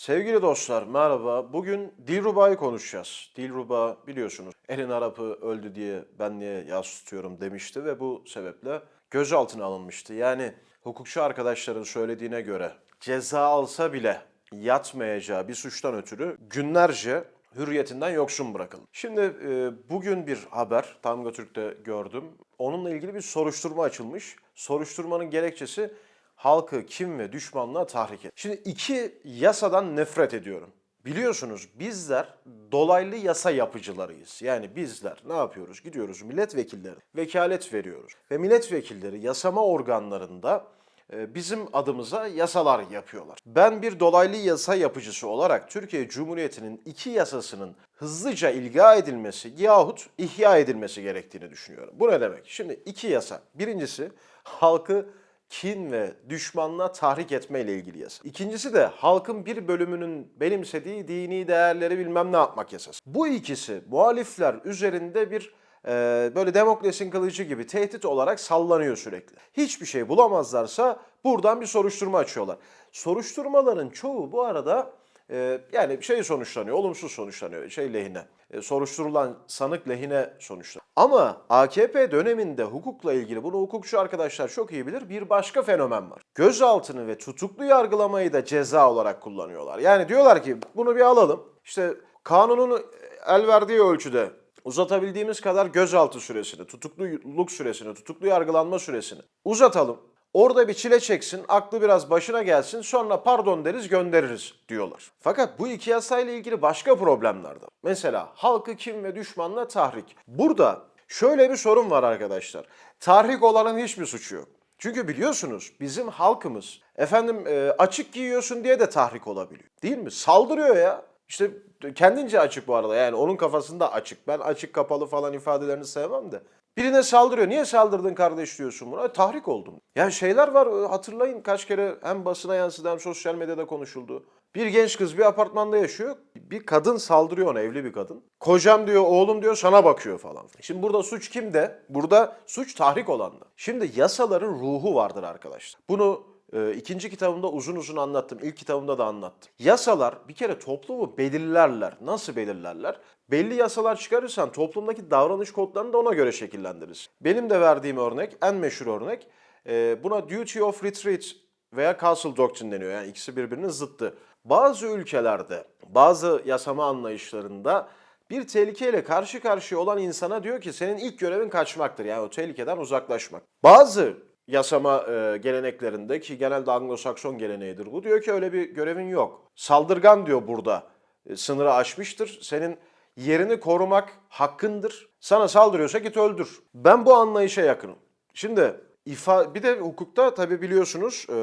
Sevgili dostlar merhaba. Bugün Dilruba'yı konuşacağız. Dilruba biliyorsunuz Elin Arap'ı öldü diye ben niye yas tutuyorum demişti ve bu sebeple gözaltına alınmıştı. Yani hukukçu arkadaşların söylediğine göre ceza alsa bile yatmayacağı bir suçtan ötürü günlerce hürriyetinden yoksun bırakıldı. Şimdi e, bugün bir haber Tamga Türk'te gördüm. Onunla ilgili bir soruşturma açılmış. Soruşturmanın gerekçesi halkı kim ve düşmanlığa tahrik et. Şimdi iki yasadan nefret ediyorum. Biliyorsunuz bizler dolaylı yasa yapıcılarıyız. Yani bizler ne yapıyoruz? Gidiyoruz milletvekilleri vekalet veriyoruz. Ve milletvekilleri yasama organlarında e, bizim adımıza yasalar yapıyorlar. Ben bir dolaylı yasa yapıcısı olarak Türkiye Cumhuriyeti'nin iki yasasının hızlıca ilga edilmesi yahut ihya edilmesi gerektiğini düşünüyorum. Bu ne demek? Şimdi iki yasa. Birincisi halkı kin ve düşmanlığa tahrik etme ile ilgili yasa. İkincisi de halkın bir bölümünün benimsediği dini değerleri bilmem ne yapmak yasası. Bu ikisi muhalifler üzerinde bir e, böyle demokrasinin kılıcı gibi tehdit olarak sallanıyor sürekli. Hiçbir şey bulamazlarsa buradan bir soruşturma açıyorlar. Soruşturmaların çoğu bu arada e, yani şey sonuçlanıyor, olumsuz sonuçlanıyor şey lehine. E, soruşturulan sanık lehine sonuçlanıyor. Ama AKP döneminde hukukla ilgili bunu hukukçu arkadaşlar çok iyi bilir bir başka fenomen var. Gözaltını ve tutuklu yargılamayı da ceza olarak kullanıyorlar. Yani diyorlar ki bunu bir alalım. İşte kanunun el verdiği ölçüde uzatabildiğimiz kadar gözaltı süresini, tutukluluk süresini, tutuklu yargılanma süresini uzatalım. Orada bir çile çeksin, aklı biraz başına gelsin, sonra pardon deriz göndeririz diyorlar. Fakat bu iki yasayla ilgili başka problemler de. Mesela halkı kim ve düşmanla tahrik. Burada şöyle bir sorun var arkadaşlar. Tahrik olanın hiçbir suçu yok. Çünkü biliyorsunuz bizim halkımız efendim e, açık giyiyorsun diye de tahrik olabiliyor. Değil mi? Saldırıyor ya. İşte kendince açık bu arada yani onun kafasında açık. Ben açık kapalı falan ifadelerini sevmem de. Birine saldırıyor. Niye saldırdın kardeş diyorsun buna? E, tahrik oldum. Yani şeyler var hatırlayın kaç kere hem basına yansıdı hem sosyal medyada konuşuldu. Bir genç kız bir apartmanda yaşıyor. Bir kadın saldırıyor ona evli bir kadın. Kocam diyor oğlum diyor sana bakıyor falan. Şimdi burada suç kimde? Burada suç tahrik olanda. Şimdi yasaların ruhu vardır arkadaşlar. Bunu e, ikinci kitabımda uzun uzun anlattım. İlk kitabımda da anlattım. Yasalar bir kere toplumu belirlerler. Nasıl belirlerler? Belli yasalar çıkarırsan toplumdaki davranış kodlarını da ona göre şekillendirirsin. Benim de verdiğim örnek, en meşhur örnek, e, buna duty of retreat veya castle doctrine deniyor. Yani ikisi birbirinin zıttı. Bazı ülkelerde, bazı yasama anlayışlarında bir tehlikeyle karşı karşıya olan insana diyor ki senin ilk görevin kaçmaktır. Yani o tehlikeden uzaklaşmak. Bazı yasama e, geleneklerinde ki genelde Anglo-Sakson geleneğidir bu. Diyor ki öyle bir görevin yok. Saldırgan diyor burada. E, sınırı aşmıştır. Senin yerini korumak hakkındır. Sana saldırıyorsa git öldür. Ben bu anlayışa yakınım. Şimdi ifa bir de hukukta tabi biliyorsunuz e,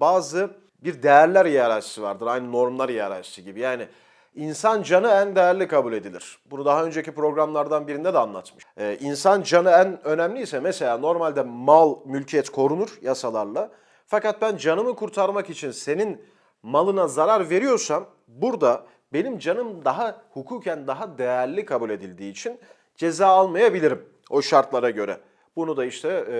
bazı bir değerler hiyerarşisi vardır. Aynı normlar hiyerarşisi gibi. Yani insan canı en değerli kabul edilir. Bunu daha önceki programlardan birinde de anlatmış. Ee, insan canı en önemliyse mesela normalde mal, mülkiyet korunur yasalarla. Fakat ben canımı kurtarmak için senin malına zarar veriyorsam burada benim canım daha hukuken daha değerli kabul edildiği için ceza almayabilirim o şartlara göre. Bunu da işte e,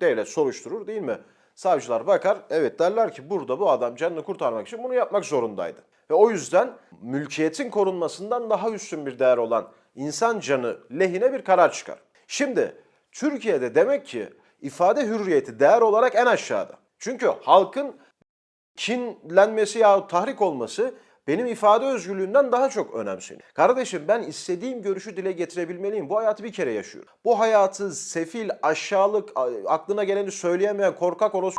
devlet soruşturur değil mi? Savcılar bakar, evet derler ki burada bu adam canını kurtarmak için bunu yapmak zorundaydı. Ve o yüzden mülkiyetin korunmasından daha üstün bir değer olan insan canı lehine bir karar çıkar. Şimdi Türkiye'de demek ki ifade hürriyeti değer olarak en aşağıda. Çünkü halkın kinlenmesi ya tahrik olması benim ifade özgürlüğünden daha çok önemseniyor. Kardeşim ben istediğim görüşü dile getirebilmeliyim. Bu hayatı bir kere yaşıyorum. Bu hayatı sefil, aşağılık, aklına geleni söyleyemeyen korkak oros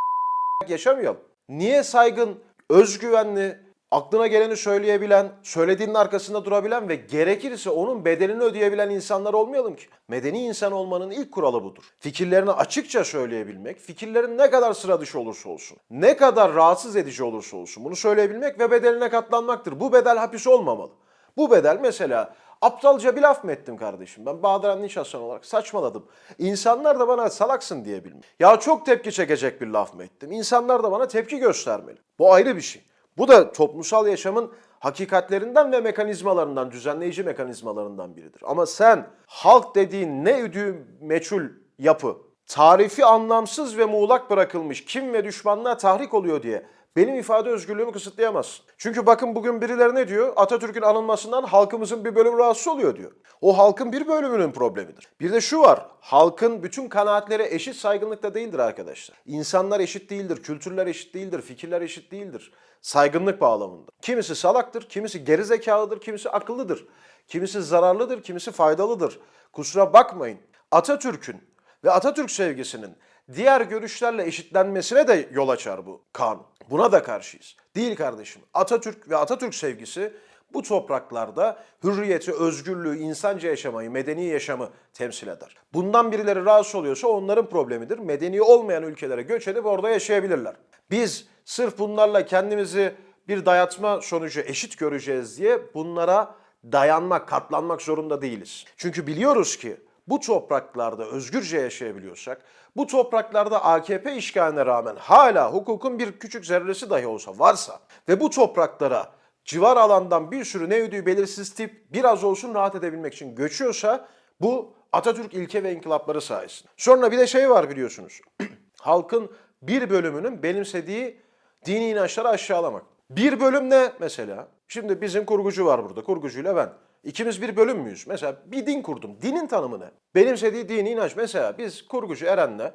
yaşamayalım. Niye saygın, özgüvenli, aklına geleni söyleyebilen, söylediğinin arkasında durabilen ve gerekirse onun bedelini ödeyebilen insanlar olmayalım ki. Medeni insan olmanın ilk kuralı budur. Fikirlerini açıkça söyleyebilmek, fikirlerin ne kadar sıra dışı olursa olsun, ne kadar rahatsız edici olursa olsun bunu söyleyebilmek ve bedeline katlanmaktır. Bu bedel hapis olmamalı. Bu bedel mesela aptalca bir laf mı ettim kardeşim? Ben Bahadır Nişasyan olarak saçmaladım. İnsanlar da bana salaksın diyebilmiş. Ya çok tepki çekecek bir laf mı ettim? İnsanlar da bana tepki göstermeli. Bu ayrı bir şey. Bu da toplumsal yaşamın hakikatlerinden ve mekanizmalarından, düzenleyici mekanizmalarından biridir. Ama sen halk dediğin ne üdüğü meçhul yapı, tarifi anlamsız ve muğlak bırakılmış kim ve düşmanlığa tahrik oluyor diye Benim ifade özgürlüğümü kısıtlayamazsın. Çünkü bakın bugün birileri ne diyor? Atatürk'ün anılmasından halkımızın bir bölümü rahatsız oluyor diyor. O halkın bir bölümünün problemidir. Bir de şu var. Halkın bütün kanaatleri eşit saygınlıkta değildir arkadaşlar. İnsanlar eşit değildir, kültürler eşit değildir, fikirler eşit değildir. Saygınlık bağlamında. Kimisi salaktır, kimisi gerizekalıdır, kimisi akıllıdır. Kimisi zararlıdır, kimisi faydalıdır. Kusura bakmayın. Atatürk'ün ve Atatürk sevgisinin diğer görüşlerle eşitlenmesine de yol açar bu kanun. Buna da karşıyız. Değil kardeşim. Atatürk ve Atatürk sevgisi bu topraklarda hürriyeti, özgürlüğü, insanca yaşamayı, medeni yaşamı temsil eder. Bundan birileri rahatsız oluyorsa onların problemidir. Medeni olmayan ülkelere göç edip orada yaşayabilirler. Biz sırf bunlarla kendimizi bir dayatma sonucu eşit göreceğiz diye bunlara dayanmak, katlanmak zorunda değiliz. Çünkü biliyoruz ki bu topraklarda özgürce yaşayabiliyorsak, bu topraklarda AKP işgaline rağmen hala hukukun bir küçük zerresi dahi olsa varsa ve bu topraklara civar alandan bir sürü ne ödüğü belirsiz tip biraz olsun rahat edebilmek için göçüyorsa bu Atatürk ilke ve inkılapları sayesinde. Sonra bir de şey var biliyorsunuz. Halkın bir bölümünün benimsediği dini inançları aşağılamak. Bir bölüm ne mesela? Şimdi bizim kurgucu var burada, kurgucuyla ben. İkimiz bir bölüm müyüz? Mesela bir din kurdum. Dinin tanımı ne? Benimsediği dini inanç. Mesela biz kurgucu Eren'le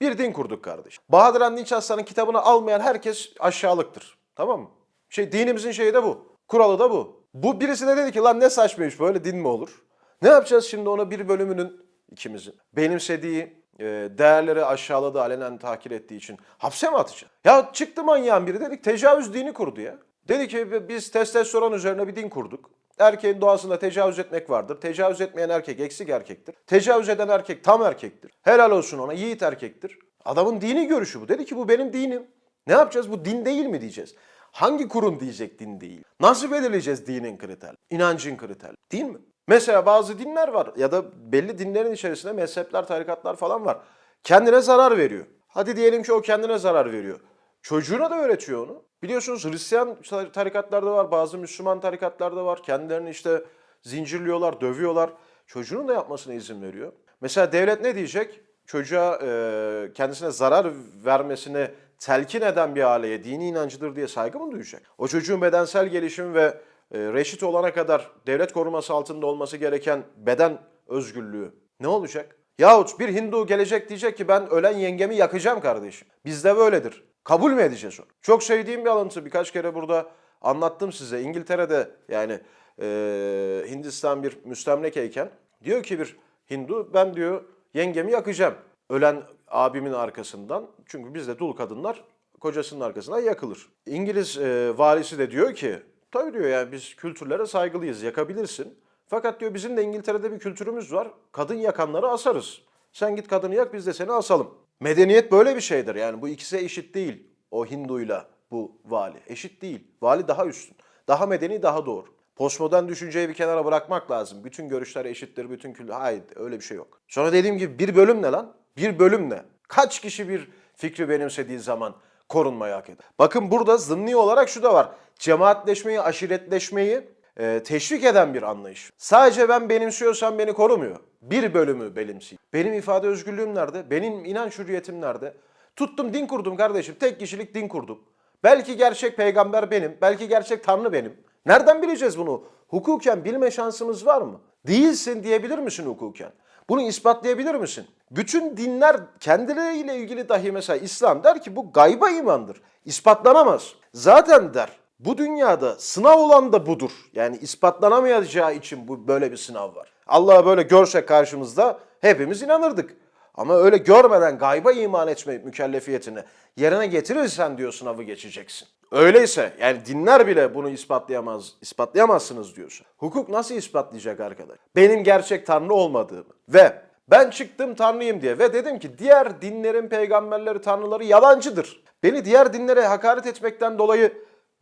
bir din kurduk kardeş. Bahadır Han Dinç Aslan'ın kitabını almayan herkes aşağılıktır. Tamam mı? Şey dinimizin şeyi de bu. Kuralı da bu. Bu birisi de dedi ki lan ne saçmaymış böyle din mi olur? Ne yapacağız şimdi ona bir bölümünün ikimizin benimsediği e, değerleri aşağıladığı, alenen tahkir ettiği için hapse mi atacağız? Ya çıktı manyağın biri dedik tecavüz dini kurdu ya. Dedi ki biz testosteron üzerine bir din kurduk. Erkeğin doğasında tecavüz etmek vardır. Tecavüz etmeyen erkek eksik erkektir. Tecavüz eden erkek tam erkektir. Helal olsun ona yiğit erkektir. Adamın dini görüşü bu. Dedi ki bu benim dinim. Ne yapacağız? Bu din değil mi diyeceğiz? Hangi kurum diyecek din değil? Nasıl belirleyeceğiz dinin kriter? İnancın kriter. Değil mi? Mesela bazı dinler var ya da belli dinlerin içerisinde mezhepler, tarikatlar falan var. Kendine zarar veriyor. Hadi diyelim ki o kendine zarar veriyor. Çocuğuna da öğretiyor onu. Biliyorsunuz Hristiyan tarikatlarda var, bazı Müslüman tarikatlarda var. Kendilerini işte zincirliyorlar, dövüyorlar. Çocuğunun da yapmasına izin veriyor. Mesela devlet ne diyecek? Çocuğa e, kendisine zarar vermesine telkin eden bir aileye dini inancıdır diye saygı mı duyacak? O çocuğun bedensel gelişimi ve e, reşit olana kadar devlet koruması altında olması gereken beden özgürlüğü ne olacak? Yahut bir Hindu gelecek diyecek ki ben ölen yengemi yakacağım kardeşim. Bizde böyledir. Kabul mü edeceğiz onu? Çok sevdiğim bir alıntı. Birkaç kere burada anlattım size. İngiltere'de yani e, Hindistan bir müstemlekeyken diyor ki bir Hindu ben diyor yengemi yakacağım. Ölen abimin arkasından. Çünkü bizde dul kadınlar kocasının arkasından yakılır. İngiliz e, valisi de diyor ki tabii diyor yani biz kültürlere saygılıyız yakabilirsin. Fakat diyor bizim de İngiltere'de bir kültürümüz var. Kadın yakanları asarız. Sen git kadını yak biz de seni asalım. Medeniyet böyle bir şeydir. Yani bu ikisi eşit değil. O Hinduyla bu vali. Eşit değil. Vali daha üstün. Daha medeni, daha doğru. Postmodern düşünceyi bir kenara bırakmak lazım. Bütün görüşler eşittir, bütün kültür... Hayır öyle bir şey yok. Sonra dediğim gibi bir bölüm ne lan? Bir bölüm ne? Kaç kişi bir fikri benimsediği zaman korunmayı hak eder? Bakın burada zımni olarak şu da var. Cemaatleşmeyi, aşiretleşmeyi e, teşvik eden bir anlayış. Sadece ben benimsiyorsam beni korumuyor. Bir bölümü benimsiyor. Benim ifade özgürlüğüm nerede? Benim inanç hürriyetim nerede? Tuttum din kurdum kardeşim. Tek kişilik din kurdum. Belki gerçek peygamber benim. Belki gerçek tanrı benim. Nereden bileceğiz bunu? Hukuken bilme şansımız var mı? Değilsin diyebilir misin hukuken? Bunu ispatlayabilir misin? Bütün dinler kendileriyle ilgili dahi mesela İslam der ki bu gayba imandır. İspatlanamaz. Zaten der bu dünyada sınav olan da budur. Yani ispatlanamayacağı için bu böyle bir sınav var. Allah'ı böyle görsek karşımızda hepimiz inanırdık. Ama öyle görmeden gayba iman etme mükellefiyetini yerine getirirsen diyor sınavı geçeceksin. Öyleyse yani dinler bile bunu ispatlayamaz, ispatlayamazsınız diyorsun. Hukuk nasıl ispatlayacak arkadaş? Benim gerçek tanrı olmadığımı ve ben çıktım tanrıyım diye ve dedim ki diğer dinlerin peygamberleri, tanrıları yalancıdır. Beni diğer dinlere hakaret etmekten dolayı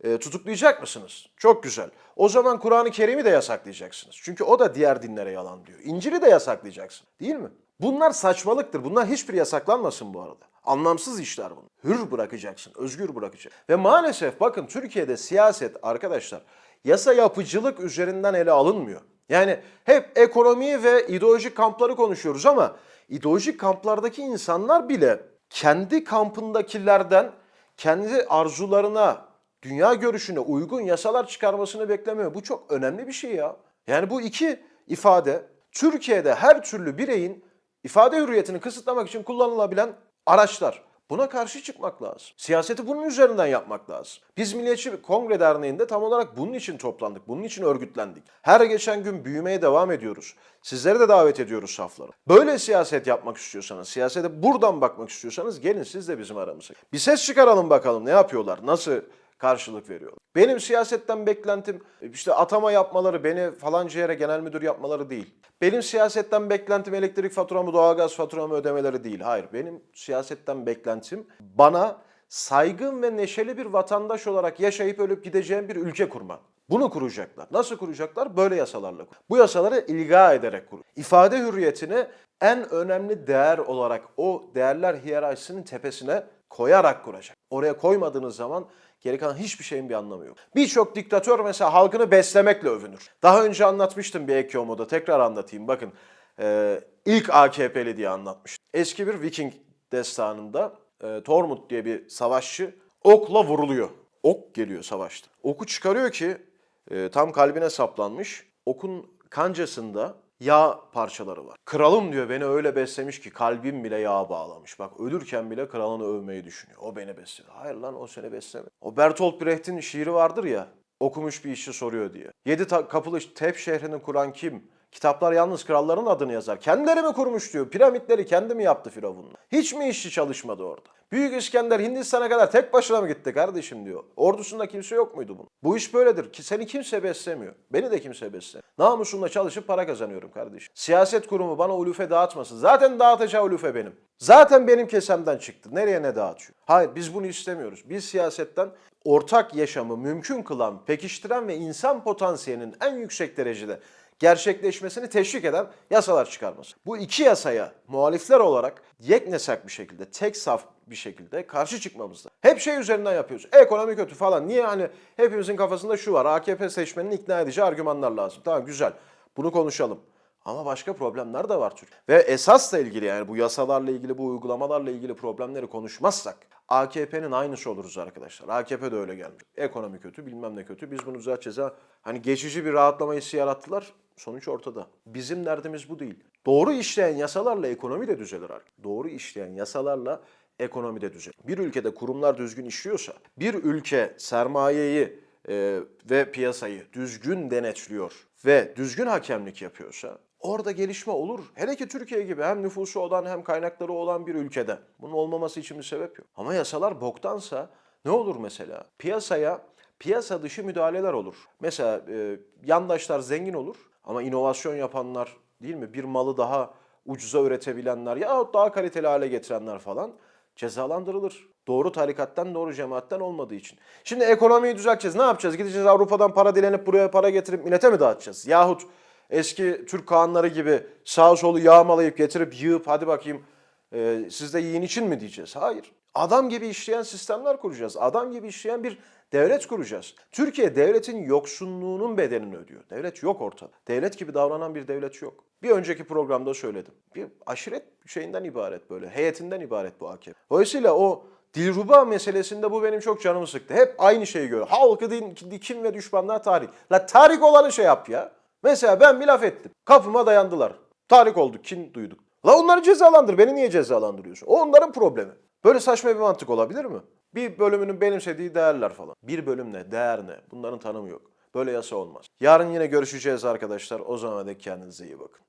e, tutuklayacak mısınız? Çok güzel. O zaman Kur'an-ı Kerim'i de yasaklayacaksınız. Çünkü o da diğer dinlere yalan diyor. İncil'i de yasaklayacaksın. Değil mi? Bunlar saçmalıktır. Bunlar hiçbir yasaklanmasın bu arada. Anlamsız işler bunlar. Hür bırakacaksın, özgür bırakacaksın. Ve maalesef bakın Türkiye'de siyaset arkadaşlar yasa yapıcılık üzerinden ele alınmıyor. Yani hep ekonomi ve ideolojik kampları konuşuyoruz ama ideolojik kamplardaki insanlar bile kendi kampındakilerden kendi arzularına, dünya görüşüne uygun yasalar çıkarmasını beklemiyor. Bu çok önemli bir şey ya. Yani bu iki ifade Türkiye'de her türlü bireyin ifade hürriyetini kısıtlamak için kullanılabilen araçlar. Buna karşı çıkmak lazım. Siyaseti bunun üzerinden yapmak lazım. Biz Milliyetçi Kongre Derneği'nde tam olarak bunun için toplandık, bunun için örgütlendik. Her geçen gün büyümeye devam ediyoruz. Sizleri de davet ediyoruz saflara. Böyle siyaset yapmak istiyorsanız, siyasete buradan bakmak istiyorsanız gelin siz de bizim aramıza. Bir ses çıkaralım bakalım ne yapıyorlar, nasıl karşılık veriyorlar. Benim siyasetten beklentim işte atama yapmaları, beni falanca yere genel müdür yapmaları değil. Benim siyasetten beklentim elektrik faturamı, doğalgaz faturamı ödemeleri değil. Hayır, benim siyasetten beklentim bana saygın ve neşeli bir vatandaş olarak yaşayıp ölüp gideceğim bir ülke kurmak. Bunu kuracaklar. Nasıl kuracaklar? Böyle yasalarla. Bu yasaları ilga ederek kur. İfade hürriyetini en önemli değer olarak o değerler hiyerarşisinin tepesine koyarak kuracak. Oraya koymadığınız zaman geri kalan hiçbir şeyin bir anlamı yok. Birçok diktatör mesela halkını beslemekle övünür. Daha önce anlatmıştım bir Eki Homo'da. Tekrar anlatayım. Bakın e, ilk AKP'li diye anlatmıştım. Eski bir Viking destanında e, Tormund diye bir savaşçı okla vuruluyor. Ok geliyor savaşta. Oku çıkarıyor ki e, tam kalbine saplanmış. Okun kancasında yağ parçaları var. Kralım diyor beni öyle beslemiş ki kalbim bile yağ bağlamış. Bak ölürken bile kralını övmeyi düşünüyor. O beni besledi. Hayır lan o seni beslemedi. O Bertolt Brecht'in şiiri vardır ya. Okumuş bir işçi soruyor diye. Yedi kapılı Tep şehrini kuran kim? Kitaplar yalnız kralların adını yazar. Kendileri mi kurmuş diyor. Piramitleri kendi mi yaptı Firavun'la? Hiç mi işçi çalışmadı orada? Büyük İskender Hindistan'a kadar tek başına mı gitti kardeşim diyor. Ordusunda kimse yok muydu bunun? Bu iş böyledir ki seni kimse beslemiyor. Beni de kimse beslemiyor. Namusumla çalışıp para kazanıyorum kardeşim. Siyaset kurumu bana ulufe dağıtmasın. Zaten dağıtacağı ulufe benim. Zaten benim kesemden çıktı. Nereye ne dağıtıyor? Hayır biz bunu istemiyoruz. Biz siyasetten ortak yaşamı mümkün kılan, pekiştiren ve insan potansiyelinin en yüksek derecede gerçekleşmesini teşvik eden yasalar çıkarması. Bu iki yasaya muhalifler olarak yeknesak bir şekilde, tek saf bir şekilde karşı çıkmamız lazım. Hep şey üzerinden yapıyoruz. Ekonomi kötü falan. Niye hani hepimizin kafasında şu var. AKP seçmenini ikna edici argümanlar lazım. Tamam güzel. Bunu konuşalım. Ama başka problemler de var Türk. Ve esasla ilgili yani bu yasalarla ilgili, bu uygulamalarla ilgili problemleri konuşmazsak AKP'nin aynısı oluruz arkadaşlar. AKP de öyle gelmiş. Ekonomi kötü, bilmem ne kötü. Biz bunu düzelteceğiz ha. Hani geçici bir rahatlama hissi yarattılar. Sonuç ortada. Bizim derdimiz bu değil. Doğru işleyen yasalarla ekonomi de düzelir artık. Doğru işleyen yasalarla ekonomi de düzelir. Bir ülkede kurumlar düzgün işliyorsa, bir ülke sermayeyi e, ve piyasayı düzgün denetliyor ve düzgün hakemlik yapıyorsa orada gelişme olur. Hele ki Türkiye gibi hem nüfusu olan hem kaynakları olan bir ülkede. Bunun olmaması için bir sebep yok. Ama yasalar boktansa ne olur mesela? Piyasaya piyasa dışı müdahaleler olur. Mesela e, yandaşlar zengin olur ama inovasyon yapanlar değil mi? Bir malı daha ucuza üretebilenler ya daha kaliteli hale getirenler falan cezalandırılır. Doğru tarikattan, doğru cemaatten olmadığı için. Şimdi ekonomiyi düzelteceğiz. Ne yapacağız? Gideceğiz Avrupa'dan para dilenip buraya para getirip millete mi dağıtacağız? Yahut eski Türk Kağanları gibi sağ solu yağmalayıp getirip yığıp hadi bakayım e, siz de yiyin için mi diyeceğiz? Hayır. Adam gibi işleyen sistemler kuracağız. Adam gibi işleyen bir devlet kuracağız. Türkiye devletin yoksunluğunun bedelini ödüyor. Devlet yok ortada. Devlet gibi davranan bir devlet yok. Bir önceki programda söyledim. Bir aşiret şeyinden ibaret böyle. Heyetinden ibaret bu AKP. Dolayısıyla o Dilruba meselesinde bu benim çok canımı sıktı. Hep aynı şeyi görüyor. Halkı din, kim ve düşmanlar tarih. La tarih olanı şey yap ya. Mesela ben bir laf ettim. Kapıma dayandılar. Tarih olduk, kin duyduk. La onları cezalandır. Beni niye cezalandırıyorsun? O onların problemi. Böyle saçma bir mantık olabilir mi? Bir bölümünün benimsediği değerler falan. Bir bölüm ne? Değer ne? Bunların tanımı yok. Böyle yasa olmaz. Yarın yine görüşeceğiz arkadaşlar. O zaman dek kendinize iyi bakın.